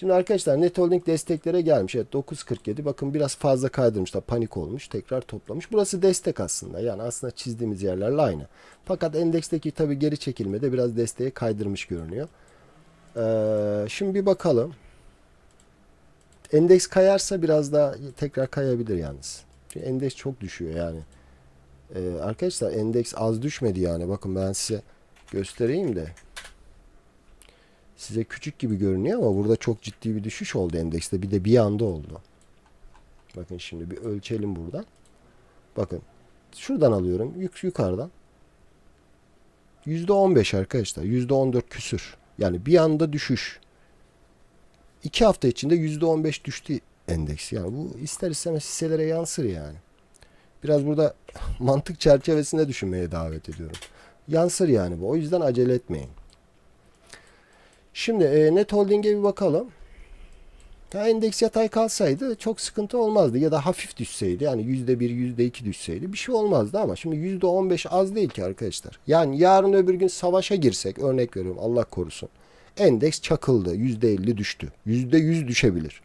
Şimdi arkadaşlar Net Holding desteklere gelmiş. Evet 9.47. Bakın biraz fazla kaydırmışlar. Panik olmuş. Tekrar toplamış. Burası destek aslında. Yani aslında çizdiğimiz yerlerle aynı. Fakat endeksteki tabi geri çekilmede biraz desteğe kaydırmış görünüyor. Ee, şimdi bir bakalım. Endeks kayarsa biraz daha tekrar kayabilir yalnız. Çünkü endeks çok düşüyor yani. Ee, arkadaşlar endeks az düşmedi yani. Bakın ben size göstereyim de. Size küçük gibi görünüyor ama burada çok ciddi bir düşüş oldu endekste. Bir de bir anda oldu. Bakın şimdi bir ölçelim buradan. Bakın. Şuradan alıyorum. Yük yukarıdan. %15 arkadaşlar. %14 küsür. Yani bir anda düşüş. İki hafta içinde %15 düştü endeks. Yani bu ister istemez hisselere yansır yani. Biraz burada mantık çerçevesinde düşünmeye davet ediyorum. Yansır yani bu. O yüzden acele etmeyin. Şimdi e, Net Holding'e bir bakalım. Ya endeks yatay kalsaydı çok sıkıntı olmazdı ya da hafif düşseydi yani yüzde bir yüzde iki düşseydi bir şey olmazdı ama şimdi yüzde on beş az değil ki arkadaşlar. Yani yarın öbür gün savaşa girsek örnek veriyorum Allah korusun. Endeks çakıldı yüzde elli düştü yüzde yüz düşebilir.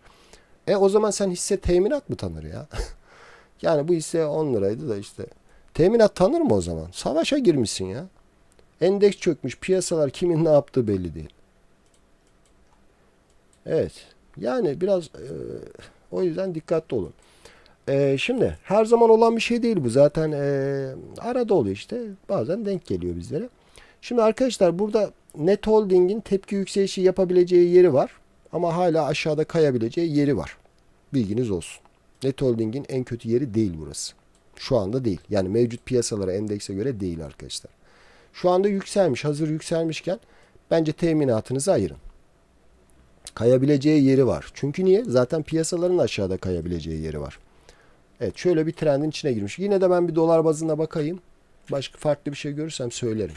E o zaman sen hisse teminat mı tanır ya? yani bu hisse 10 liraydı da işte. Teminat tanır mı o zaman? Savaşa girmişsin ya. Endeks çökmüş piyasalar kimin ne yaptığı belli değil. Evet. Yani biraz e, o yüzden dikkatli olun. E, şimdi her zaman olan bir şey değil bu. Zaten e, arada oluyor işte. Bazen denk geliyor bizlere. Şimdi arkadaşlar burada Net Holding'in tepki yükselişi yapabileceği yeri var. Ama hala aşağıda kayabileceği yeri var. Bilginiz olsun. Net Holding'in en kötü yeri değil burası. Şu anda değil. Yani mevcut piyasalara endekse göre değil arkadaşlar. Şu anda yükselmiş. Hazır yükselmişken bence teminatınızı ayırın kayabileceği yeri var. Çünkü niye? Zaten piyasaların aşağıda kayabileceği yeri var. Evet şöyle bir trendin içine girmiş. Yine de ben bir dolar bazında bakayım. Başka farklı bir şey görürsem söylerim.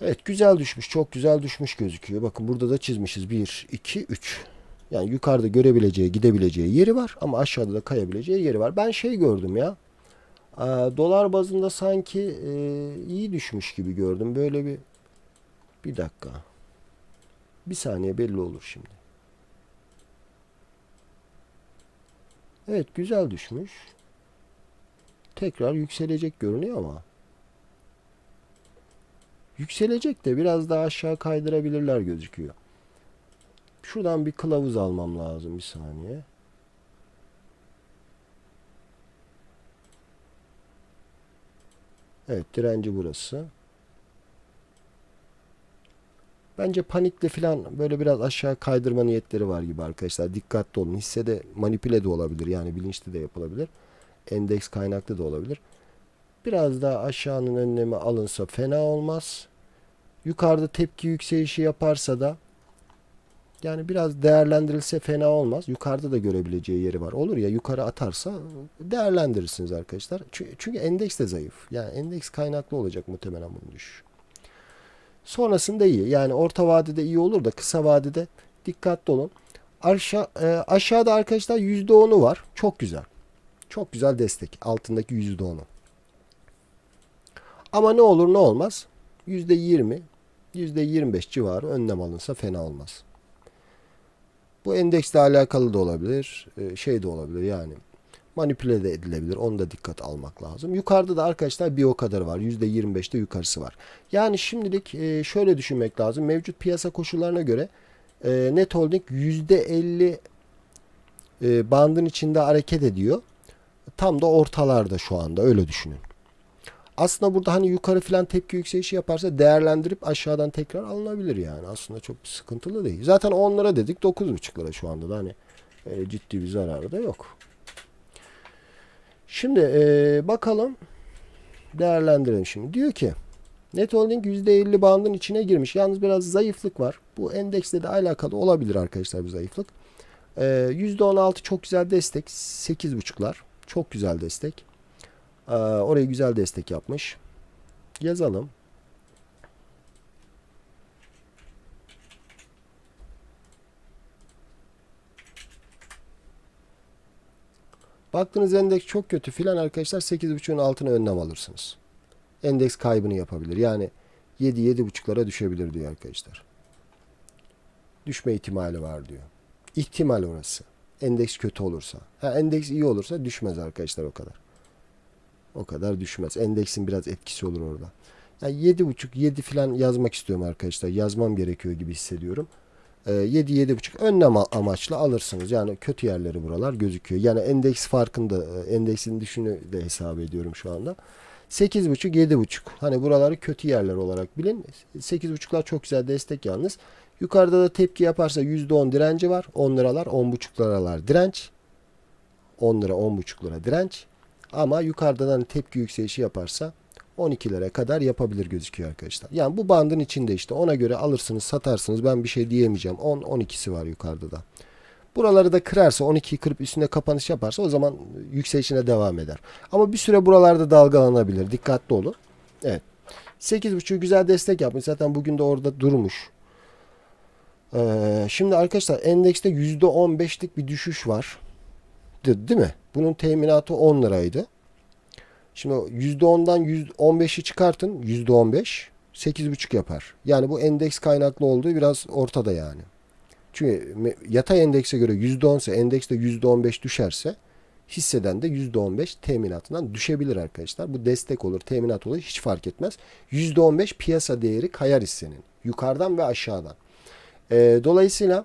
Evet güzel düşmüş. Çok güzel düşmüş gözüküyor. Bakın burada da çizmişiz. 1, 2, 3. Yani yukarıda görebileceği, gidebileceği yeri var. Ama aşağıda da kayabileceği yeri var. Ben şey gördüm ya. Dolar bazında sanki e, iyi düşmüş gibi gördüm. Böyle bir bir dakika. Bir saniye belli olur şimdi. Evet güzel düşmüş. Tekrar yükselecek görünüyor ama. Yükselecek de biraz daha aşağı kaydırabilirler gözüküyor. Şuradan bir kılavuz almam lazım bir saniye. Evet direnci burası. Bence panikle falan böyle biraz aşağı kaydırma niyetleri var gibi arkadaşlar. Dikkatli olun. Hissede manipüle de olabilir. Yani bilinçli de yapılabilir. Endeks kaynaklı da olabilir. Biraz daha aşağının önlemi alınsa fena olmaz. Yukarıda tepki yükselişi yaparsa da yani biraz değerlendirilse fena olmaz. Yukarıda da görebileceği yeri var. Olur ya yukarı atarsa değerlendirirsiniz arkadaşlar. Çünkü, çünkü endeks de zayıf. Yani endeks kaynaklı olacak muhtemelen bunun düşüşü. Sonrasında iyi. Yani orta vadede iyi olur da kısa vadede dikkatli olun. Aşağı, e, aşağıda arkadaşlar %10'u var. Çok güzel. Çok güzel destek. Altındaki %10'u. Ama ne olur ne olmaz. %20, %25 civarı önlem alınsa fena olmaz. Bu endeksle alakalı da olabilir. e, Şey de olabilir yani manipüle de edilebilir. Onu da dikkat almak lazım. Yukarıda da arkadaşlar bir o kadar var. %25'te yukarısı var. Yani şimdilik e, şöyle düşünmek lazım. Mevcut piyasa koşullarına göre e, Net Holding %50 e, bandın içinde hareket ediyor. Tam da ortalarda şu anda öyle düşünün. Aslında burada hani yukarı falan tepki yükselişi yaparsa değerlendirip aşağıdan tekrar alınabilir yani. Aslında çok sıkıntılı değil. Zaten 10 lira dedik 9,5 lira şu anda da hani ciddi bir zararı da yok. Şimdi e, bakalım değerlendirelim şimdi. Diyor ki Net Holding %50 bandın içine girmiş. Yalnız biraz zayıflık var. Bu endeksle de alakalı olabilir arkadaşlar bir zayıflık. E, %16 çok güzel destek. 8.5'lar. Çok güzel destek. E, orayı güzel destek yapmış. Yazalım. Baktığınız endeks çok kötü filan arkadaşlar 8.5'ün altına önlem alırsınız. Endeks kaybını yapabilir. Yani 7-7.5'lara düşebilir diyor arkadaşlar. Düşme ihtimali var diyor. İhtimal orası. Endeks kötü olursa. Ha, endeks iyi olursa düşmez arkadaşlar o kadar. O kadar düşmez. Endeksin biraz etkisi olur orada. Yani 7.5 7 falan yazmak istiyorum arkadaşlar. Yazmam gerekiyor gibi hissediyorum. Ee, 7 7.5 önlem amaçlı alırsınız. Yani kötü yerleri buralar gözüküyor. Yani endeks farkında e, endeksin düşünü de hesap ediyorum şu anda. 8.5 7.5 hani buraları kötü yerler olarak bilin. 8.5'lar çok güzel destek yalnız. Yukarıda da tepki yaparsa %10 direnci var. 10 liralar 10.5 liralar direnç. 10 lira 10.5 lira direnç. Ama yukarıdan tepki yükselişi yaparsa 12'lere kadar yapabilir gözüküyor arkadaşlar. Yani bu bandın içinde işte ona göre alırsınız satarsınız ben bir şey diyemeyeceğim. 10 12'si var yukarıda da. Buraları da kırarsa 12'yi kırıp üstüne kapanış yaparsa o zaman yükselişine devam eder. Ama bir süre buralarda dalgalanabilir. Dikkatli olun. Evet. 8.5 güzel destek yapmış. Zaten bugün de orada durmuş. Ee, şimdi arkadaşlar endekste %15'lik bir düşüş var. De- değil mi? Bunun teminatı 10 liraydı. Şimdi o %10'dan %15'i çıkartın. %15 8,5 yapar. Yani bu endeks kaynaklı olduğu biraz ortada yani. Çünkü yatay endekse göre %10 ise endekste %15 düşerse hisseden de %15 teminatından düşebilir arkadaşlar. Bu destek olur, teminat olur hiç fark etmez. %15 piyasa değeri kayar hissenin. Yukarıdan ve aşağıdan. Ee, dolayısıyla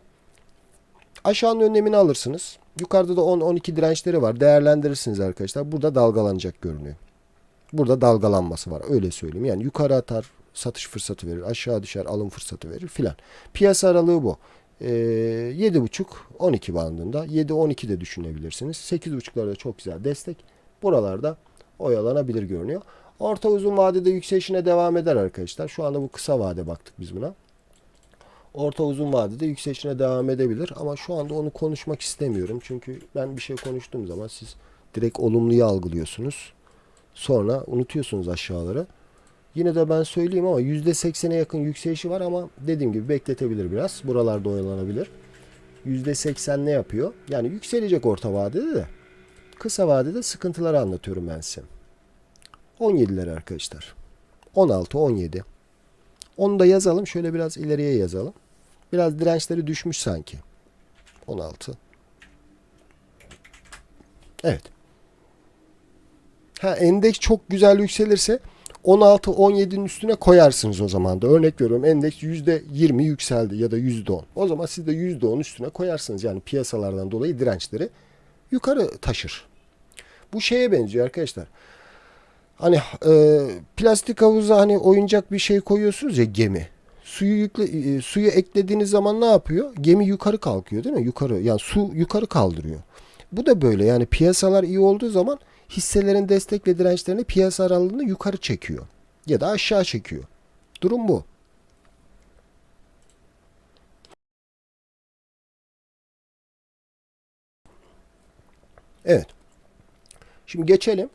aşağının önlemini alırsınız. Yukarıda da 10-12 dirençleri var. Değerlendirirsiniz arkadaşlar. Burada dalgalanacak görünüyor. Burada dalgalanması var. Öyle söyleyeyim. Yani yukarı atar satış fırsatı verir. Aşağı düşer alım fırsatı verir filan. Piyasa aralığı bu. Ee, 7.5-12 bandında. 7-12 de düşünebilirsiniz. 8.5'larda çok güzel destek. Buralarda oyalanabilir görünüyor. Orta uzun vadede yükselişine devam eder arkadaşlar. Şu anda bu kısa vade baktık biz buna. Orta uzun vadede yükselişine devam edebilir ama şu anda onu konuşmak istemiyorum. Çünkü ben bir şey konuştuğum zaman siz direkt olumluyu algılıyorsunuz. Sonra unutuyorsunuz aşağıları. Yine de ben söyleyeyim ama %80'e yakın yükselişi var ama dediğim gibi bekletebilir biraz. Buralarda oyalanabilir. %80 ne yapıyor? Yani yükselecek orta vadede de. Kısa vadede sıkıntıları anlatıyorum ben size. 17'ler arkadaşlar. 16, 17. Onu da yazalım. Şöyle biraz ileriye yazalım. Biraz dirençleri düşmüş sanki. 16. Evet. Ha endeks çok güzel yükselirse 16 17'nin üstüne koyarsınız o zaman da. Örnek veriyorum endeks %20 yükseldi ya da %10. O zaman siz de %10 üstüne koyarsınız. Yani piyasalardan dolayı dirençleri yukarı taşır. Bu şeye benziyor arkadaşlar. Hani e, plastik havuza hani oyuncak bir şey koyuyorsunuz ya gemi. Suyu yükle, e, suyu eklediğiniz zaman ne yapıyor? Gemi yukarı kalkıyor değil mi? Yukarı yani su yukarı kaldırıyor. Bu da böyle yani piyasalar iyi olduğu zaman hisselerin destek ve dirençlerini piyasa aralığını yukarı çekiyor ya da aşağı çekiyor. Durum bu. Evet. Şimdi geçelim.